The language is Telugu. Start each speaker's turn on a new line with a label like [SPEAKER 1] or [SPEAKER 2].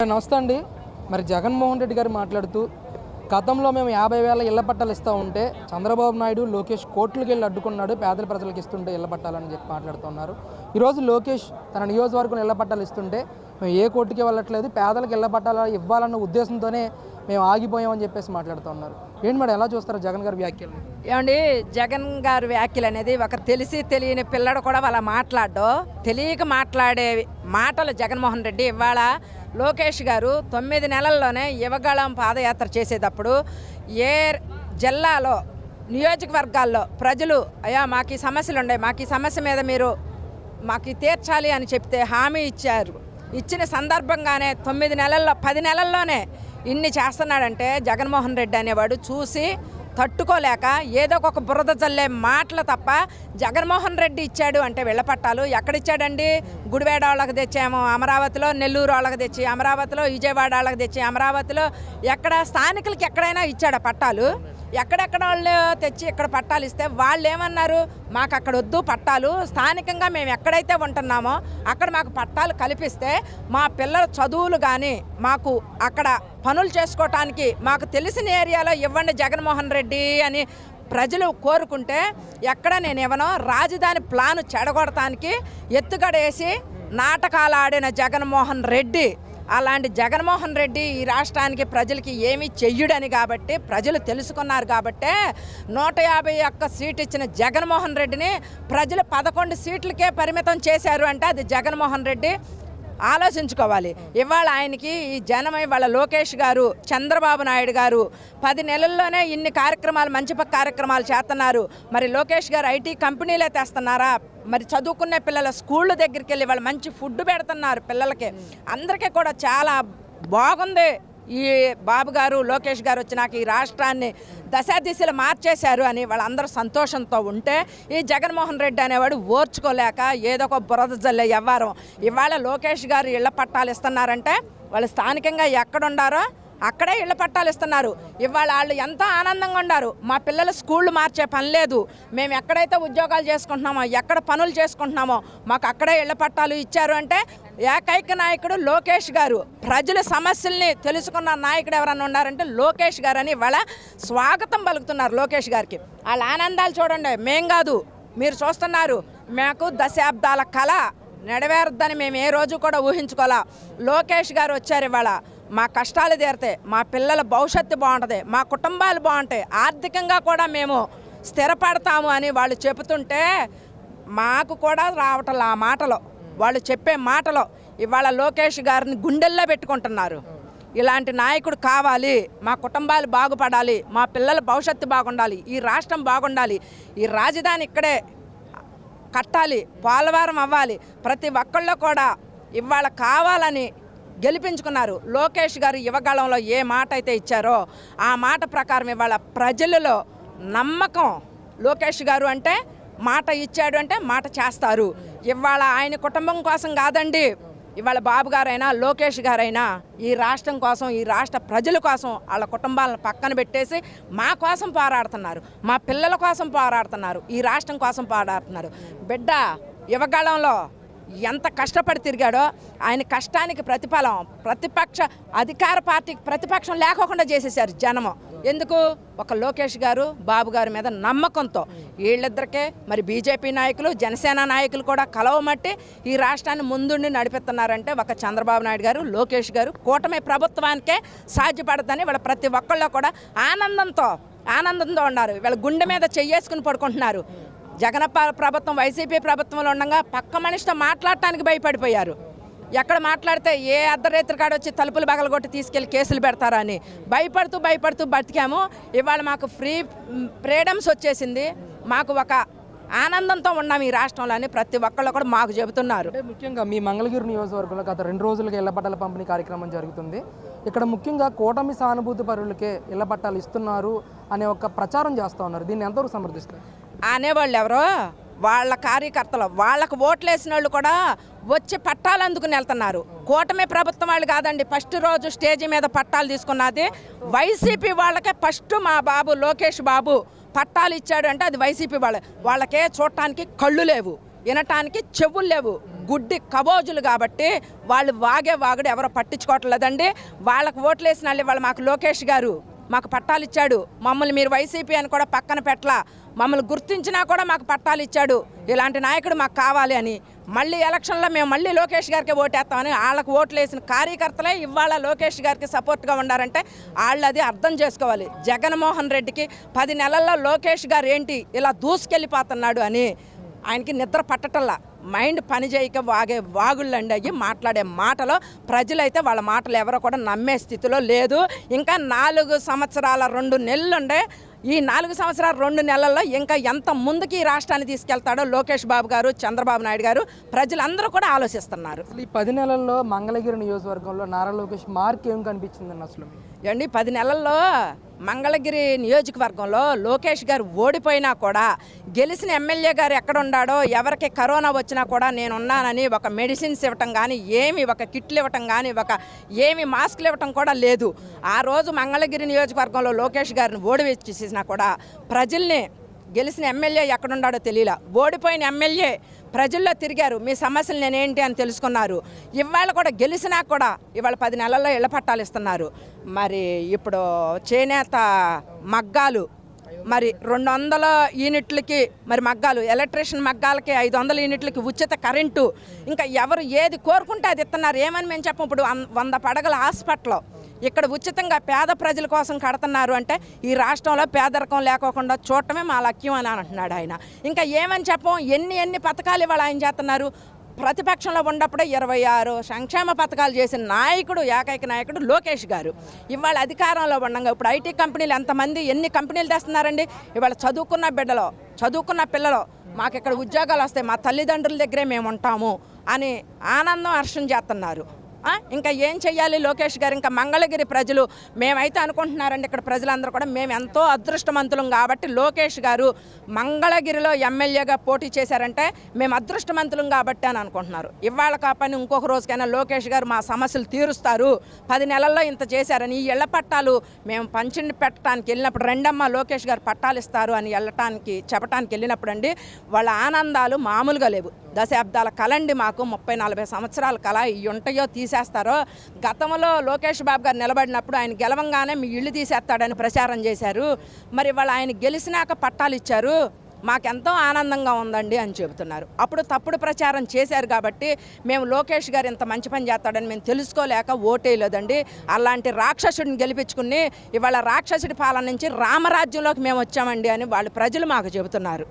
[SPEAKER 1] నమస్తే అండి. మరి జగన్మోహన్ రెడ్డి గారు మాట్లాడుతూ గతంలో మేము యాభై వేల ఇళ్ళ పట్టాలు ఇస్తూ ఉంటే చంద్రబాబు నాయుడు లోకేష్ కోర్టులకు వెళ్ళి అడ్డుకున్నాడు పేదల ప్రజలకు ఇస్తుంటే ఇళ్ళ పట్టాలని చెప్పి మాట్లాడుతున్నారు ఈరోజు లోకేష్ తన నియోజకవర్గం ఇళ్ళ పట్టాలు ఇస్తుంటే మేము ఏ కోర్టుకి వెళ్ళట్లేదు పేదలకు ఇళ్ళ పట్టాలు ఇవ్వాలన్న ఉద్దేశంతోనే మేము ఆగిపోయామని చెప్పేసి మాట్లాడుతున్నారు ఏంటి మేడం ఎలా చూస్తారు జగన్ గారి వ్యాఖ్యలు?
[SPEAKER 2] ఏమండి జగన్ గారి వ్యాఖ్యలు అనేది ఒక తెలిసి తెలియని పిల్లడు కూడా వాళ్ళ మాట్లాడో తెలియక మాట్లాడే మాటలు జగన్మోహన్ రెడ్డి ఇవాళ లోకేష్ గారు తొమ్మిది నెలల్లోనే యువగళం పాదయాత్ర చేసేటప్పుడు ఏ జిల్లాలో నియోజకవర్గాల్లో ప్రజలు అయ్యా మాకు ఈ సమస్యలు ఉన్నాయి మాకు ఈ సమస్య మీద మీరు మాకు తీర్చాలి అని చెప్తే హామీ ఇచ్చారు. ఇచ్చిన సందర్భంగానే తొమ్మిది నెలల్లో పది నెలల్లోనే ఇన్ని చేస్తున్నాడంటే జగన్మోహన్ రెడ్డి అనేవాడు చూసి తట్టుకోలేక ఏదో ఒక బురద జల్లే మాటలు తప్ప జగన్మోహన్ రెడ్డి ఇచ్చాడు అంటే వెళ్ళపట్టాలు ఎక్కడిచ్చాడండి? గుడివేడ వాళ్ళకి తెచ్చాము అమరావతిలో నెల్లూరు వాళ్ళకి తెచ్చి అమరావతిలో విజయవాడ వాళ్ళకి తెచ్చి అమరావతిలో ఎక్కడ స్థానికులకి ఎక్కడైనా ఇచ్చాడు పట్టాలు? ఎక్కడెక్కడ వాళ్ళు తెచ్చి ఇక్కడ పట్టాలు ఇస్తే వాళ్ళు ఏమన్నారు మాకు అక్కడ వద్దు పట్టాలు. స్థానికంగా మేము ఎక్కడైతే ఉంటున్నామో అక్కడ మాకు పట్టాలు కల్పిస్తే మా పిల్లల చదువులు కానీ మాకు అక్కడ పనులు చేసుకోవటానికి మాకు తెలిసిన ఏరియాలో ఇవ్వండి జగన్మోహన్ రెడ్డి అని ప్రజలు కోరుకుంటే ఎక్కడ నేను ఇవ్వను రాజధాని ప్లాను చెడగొడటానికి ఎత్తుగడేసి నాటకాలు ఆడిన జగన్మోహన్ రెడ్డి అలాంటి జగన్మోహన్ రెడ్డి ఈ రాష్ట్రానికి ప్రజలకి ఏమీ చెయ్యడని కాబట్టి ప్రజలు తెలుసుకున్నారు కాబట్టే నూట యాభై ఒక్క సీట్ ఇచ్చిన జగన్మోహన్ రెడ్డిని ప్రజలు పదకొండు సీట్లకే పరిమితం చేశారు అంటే అది జగన్మోహన్ రెడ్డి. ఆలోచించుకోవాలి. ఇవాళ ఆయనకి ఈ జనమై వాళ్ళ లోకేష్ గారు చంద్రబాబు నాయుడు గారు పది నెలల్లోనే ఇన్ని కార్యక్రమాలు మంచి కార్యక్రమాలు చేస్తున్నారు. మరి లోకేష్ గారు ఐటీ కంపెనీలే తెస్తున్నారా? మరి చదువుకునే పిల్లల స్కూళ్ళ దగ్గరికి వెళ్ళి వాళ్ళు మంచి ఫుడ్ పెడుతున్నారు పిల్లలకి. అందరికీ కూడా చాలా బాగుంది. ఈ బాబు గారు లోకేష్ గారు వచ్చినాక ఈ రాష్ట్రాన్ని దశాదిశలు మార్చేశారు అని వాళ్ళందరూ సంతోషంతో ఉంటే ఈ జగన్మోహన్ రెడ్డి అనేవాడు ఓర్చుకోలేక ఏదో ఒక బురద జల్లే వ్యవహారం ఇవాళ లోకేష్ గారు ఇళ్ళ పట్టాలు ఇస్తున్నారంటే వాళ్ళు స్థానికంగా ఎక్కడుండారో అక్కడే ఇళ్ళ పట్టాలు ఇస్తున్నారు. ఇవాళ వాళ్ళు ఎంతో ఆనందంగా ఉన్నారు మా పిల్లలు స్కూళ్ళు మార్చే పని లేదు. మేము ఎక్కడైతే ఉద్యోగాలు చేసుకుంటున్నామో ఎక్కడ పనులు చేసుకుంటున్నామో మాకు అక్కడే ఇళ్ళ పట్టాలు ఇచ్చారు అంటే ఏకైక నాయకుడు లోకేష్ గారు. ప్రజల సమస్యల్ని తెలుసుకున్న నాయకుడు ఎవరన్నా ఉన్నారంటే లోకేష్ గారు అని ఇవాళ స్వాగతం పలుకుతున్నారు లోకేష్ గారికి. వాళ్ళ ఆనందాలు చూడండి. మేం కాదు. మీరు చూస్తున్నారు. మాకు దశాబ్దాల కళ నెడవేరద్దని మేము ఏ రోజు కూడా ఊహించుకోలే. లోకేష్ గారు వచ్చారు ఇవాళ. మా కష్టాలు తీరతాయి మా పిల్లల భవిష్యత్తు బాగుంటుంది మా కుటుంబాలు బాగుంటాయి ఆర్థికంగా కూడా మేము స్థిరపడతాము అని వాళ్ళు చెబుతుంటే మాకు కూడా రావటం ఆ మాటలో వాళ్ళు చెప్పే మాటలో ఇవాళ లోకేష్ గారిని గుండెల్లో పెట్టుకుంటున్నారు. ఇలాంటి నాయకుడు కావాలి మా కుటుంబాలు బాగుపడాలి మా పిల్లల భవిష్యత్తు బాగుండాలి ఈ రాష్ట్రం బాగుండాలి ఈ రాజధాని ఇక్కడే కట్టాలి పోలవరం అవ్వాలి ప్రతి ఒక్కళ్ళు కూడా ఇవాళ కావాలని గెలిపించుకున్నారు. లోకేష్ గారు యువగాళంలో ఏ మాట అయితే ఇచ్చారో ఆ మాట ప్రకారం ఇవాళ ప్రజలలో నమ్మకం లోకేష్ గారు అంటే మాట ఇచ్చాడు అంటే మాట చేస్తారు. ఇవాళ ఆయన కుటుంబం కోసం కాదండి ఇవాళ బాబు గారైనా లోకేష్ గారైనా ఈ రాష్ట్రం కోసం ఈ రాష్ట్ర ప్రజల కోసం వాళ్ళ కుటుంబాలను పక్కన పెట్టేసి మా కోసం పోరాడుతున్నారు. మా పిల్లల కోసం పోరాడుతున్నారు. ఈ రాష్ట్రం కోసం పోరాడుతున్నారు. బిడ్డ యువగాళంలో ఎంత కష్టపడి తిరిగాడో ఆయన కష్టానికి ప్రతిఫలం ప్రతిపక్ష అధికార పార్టీకి ప్రతిపక్షం లేకోకుండా చేసేసారు జనము. ఎందుకు? ఒక లోకేష్ గారు బాబు గారి మీద నమ్మకంతో. వీళ్ళిద్దరికే మరి బీజేపీ నాయకులు జనసేన నాయకులు కూడా కలవమట్టి ఈ రాష్ట్రాన్ని ముందుండి నడిపిస్తున్నారంటే ఒక చంద్రబాబు నాయుడు గారు లోకేష్ గారు కూటమి ప్రభుత్వానికే సాధ్యపడదని వాళ్ళ ప్రతి ఒక్కళ్ళు కూడా ఆనందంతో ఆనందంతో ఉన్నారు. వీళ్ళ గుండె మీద చెయ్యేసుకుని పడుకుంటున్నారు. జగన్ ప్రభుత్వం వైసీపీ ప్రభుత్వంలో ఉండగా పక్క మనిషితో మాట్లాడటానికి భయపడిపోయారు. ఎక్కడ మాట్లాడితే ఏ అర్ధరేత్రి కాడ వచ్చి తలుపులు బగలగొట్టి తీసుకెళ్ళి కేసులు పెడతారా అని భయపడుతూ భయపడుతూ బతికాము. ఇవాళ మాకు ఫ్రీ ఫ్రీడమ్స్ వచ్చేసింది. మాకు ఒక ఆనందంతో ఉన్నాం ఈ రాష్ట్రంలో అని ప్రతి ఒక్కళ్ళు కూడా మాకు చెబుతున్నారు.
[SPEAKER 1] ముఖ్యంగా మీ మంగళగిరి నియోజకవర్గంలో గత రెండు రోజులుగా ఇళ్ళ పట్టాల పంపిణీ కార్యక్రమం జరుగుతుంది. ఇక్కడ ముఖ్యంగా కూటమి సానుభూతి పరులకే ఇళ్ళ పట్టాలు ఇస్తున్నారు అనే ఒక ప్రచారం చేస్తూ ఉన్నారు. దీన్ని ఎంతవరకు సమర్థిస్తారు?
[SPEAKER 2] అనేవాళ్ళు ఎవరో వాళ్ళ కార్యకర్తలు. వాళ్ళకు ఓట్లు వేసిన వాళ్ళు కూడా వచ్చి పట్టాలు అందుకుని వెళ్తున్నారు. కూటమి ప్రభుత్వం వాళ్ళు కాదండి. ఫస్ట్ రోజు స్టేజ్ మీద పట్టాలు తీసుకున్నది వైసీపీ వాళ్ళకే. ఫస్ట్ మా బాబు లోకేష్ బాబు పట్టాలు ఇచ్చాడు అంటే అది వైసీపీ వాళ్ళ. వాళ్ళకే చూడటానికి కళ్ళు లేవు. వినటానికి చెవులు లేవు. గుడ్డి కబోజులు కాబట్టి వాళ్ళు వాగే వాగుడు ఎవరో పట్టించుకోవట్లేదండి. వాళ్ళకు ఓట్లేసిన వాళ్ళు వాళ్ళు మాకు లోకేష్ గారు. మాకు పట్టాలు ఇచ్చాడు. మమ్మల్ని మీరు వైసీపీ అని కూడా పక్కన పెట్టలా. మమ్మల్ని గుర్తించినా కూడా మాకు పట్టాలు ఇచ్చాడు. ఇలాంటి నాయకుడు మాకు కావాలి అని. మళ్ళీ ఎలక్షన్లో మేము మళ్ళీ లోకేష్ గారికి ఓటేస్తామని వాళ్ళకు ఓట్లు వేసిన కార్యకర్తలే ఇవాళ లోకేష్ గారికి సపోర్ట్గా ఉన్నారంటే వాళ్ళు అది అర్థం చేసుకోవాలి. జగన్మోహన్ రెడ్డికి పది నెలల్లో లోకేష్ గారు ఏంటి ఇలా దూసుకెళ్ళిపోతున్నాడు అని. ఆయనకి నిద్ర పట్టటల్లా మైండ్ పనిచేయక వాగే వాగుళ్ళండి అయ్యి మాట్లాడే మాటలో ప్రజలైతే వాళ్ళ మాటలు ఎవరో కూడా నమ్మే స్థితిలో లేదు. ఇంకా నాలుగు సంవత్సరాల రెండు నెలలుండే. ఈ నాలుగు సంవత్సరాల రెండు నెలల్లో ఇంకా ఎంత ముందుకి ఈ రాష్ట్రాన్ని తీసుకెళ్తాడో లోకేష్ బాబు గారు చంద్రబాబు నాయుడు గారు ప్రజలందరూ కూడా ఆలోచిస్తున్నారు.
[SPEAKER 1] ఈ పది నెలల్లో మంగళగిరి నియోజకవర్గంలో నారా లోకేష్ మార్క్ ఏం కనిపించిందని అసలు మీకు?
[SPEAKER 2] ఏమండి పది నెలల్లో మంగళగిరి నియోజకవర్గంలో లోకేష్ గారు ఓడిపోయినా కూడా గెలిచిన ఎమ్మెల్యే గారు ఎక్కడ ఉన్నాడో ఎవరికి కరోనా వచ్చినా కూడా నేను ఉన్నానని ఒక మెడిసిన్స్ ఇవ్వటం కానీ ఏమి ఒక కిట్లు ఇవ్వటం కానీ ఒక ఏమి మాస్కులు ఇవ్వటం కూడా లేదు. ఆ రోజు మంగళగిరి నియోజకవర్గంలో లోకేష్ గారిని ఓడివేసేసినా కూడా ప్రజల్ని గెలిచిన ఎమ్మెల్యే ఎక్కడున్నాడో తెలియలా. ఓడిపోయిన ఎమ్మెల్యే ప్రజల్లో తిరిగారు. మీ సమస్యలు నేనేంటి అని తెలుసుకున్నారు. ఇవాళ కూడా గెలిచినా కూడా ఇవాళ పది నెలల్లో ఇళ్ళ పట్టాలు ఇస్తున్నారు. మరి ఇప్పుడు చేనేత మగ్గాలు మరి రెండు వందల యూనిట్లకి మరి మగ్గాలు ఎలక్ట్రీషియన్ మగ్గాలకి ఐదు వందల యూనిట్లకి ఉచిత కరెంటు. ఇంకా ఎవరు ఏది కోరుకుంటే అది ఇస్తున్నారు. ఏమని మేము చెప్పం? ఇప్పుడు వంద పడగల హాస్పిటల్ ఇక్కడ ఉచితంగా పేద ప్రజల కోసం కడుతున్నారు అంటే ఈ రాష్ట్రంలో పేదరికం లేకోకుండా చూడటమే మా లక్ష్యం అని అంటున్నాడు ఆయన. ఇంకా ఏమని చెప్పం? ఎన్ని ఎన్ని పథకాలు ఇవాళ ఆయన చేస్తున్నారు? ప్రతిపక్షంలో ఉన్నప్పుడే ఇరవై ఆరు సంక్షేమ పథకాలు చేసిన నాయకుడు ఏకైక నాయకుడు లోకేష్ గారు. ఇవాళ అధికారంలో ఉండగా ఇప్పుడు ఐటీ కంపెనీలు ఎంతమంది ఎన్ని కంపెనీలు తెస్తున్నారండి? ఇవాళ చదువుకున్న బిడ్డలో చదువుకున్న పిల్లలు మాకు ఇక్కడ ఉద్యోగాలు వస్తాయి. మా తల్లిదండ్రుల దగ్గరే మేము ఉంటాము అని ఆనందం హర్షం చేస్తున్నారు. ఇంకా ఏం చేయాలి లోకేష్ గారు? ఇంకా మంగళగిరి ప్రజలు మేమైతే అనుకుంటున్నారండి ఇక్కడ ప్రజలందరూ కూడా మేము ఎంతో అదృష్టవంతులం కాబట్టి లోకేష్ గారు మంగళగిరిలో ఎమ్మెల్యేగా పోటీ చేశారంటే మేము అదృష్టవంతులం కాబట్టి అని అనుకుంటున్నారు. ఇవాళ కాపని ఇంకొక రోజుకైనా లోకేష్ గారు మా సమస్యలు తీరుస్తారు. పది నెలల్లో ఇంత చేశారని ఈ ఇళ్ళ పట్టాలు మేము పంచిని పెట్టడానికి వెళ్ళినప్పుడు రెండమ్మ లోకేష్ గారు పట్టాలు ఇస్తారు అని వెళ్ళటానికి చెప్పడానికి వెళ్ళినప్పుడు అండి వాళ్ళ ఆనందాలు మామూలుగా లేవు. దశాబ్దాల కలండి మాకు ముప్పై నలభై సంవత్సరాల కళ ఇవి ఉంటాయో తీసేస్తారో గతంలో లోకేష్ బాబు గారు నిలబడినప్పుడు ఆయన గెలవంగానే మీ ఇల్లు తీసేస్తాడని ప్రచారం చేశారు. మరి వాళ్ళు ఆయన గెలిచినాక పట్టాలు ఇచ్చారు. మాకెంతో ఆనందంగా ఉందండి అని చెబుతున్నారు. అప్పుడు తప్పుడు ప్రచారం చేశారు కాబట్టి మేము లోకేష్ గారు ఇంత మంచి పని చేస్తాడని మేము తెలుసుకోలేక ఓటేయలేదండి. అలాంటి రాక్షసుడిని గెలిపించుకుని ఇవాళ రాక్షసుడి పాలన నుంచి రామరాజ్యంలోకి మేము వచ్చామండి అని వాళ్ళు ప్రజలు మాకు చెబుతున్నారు.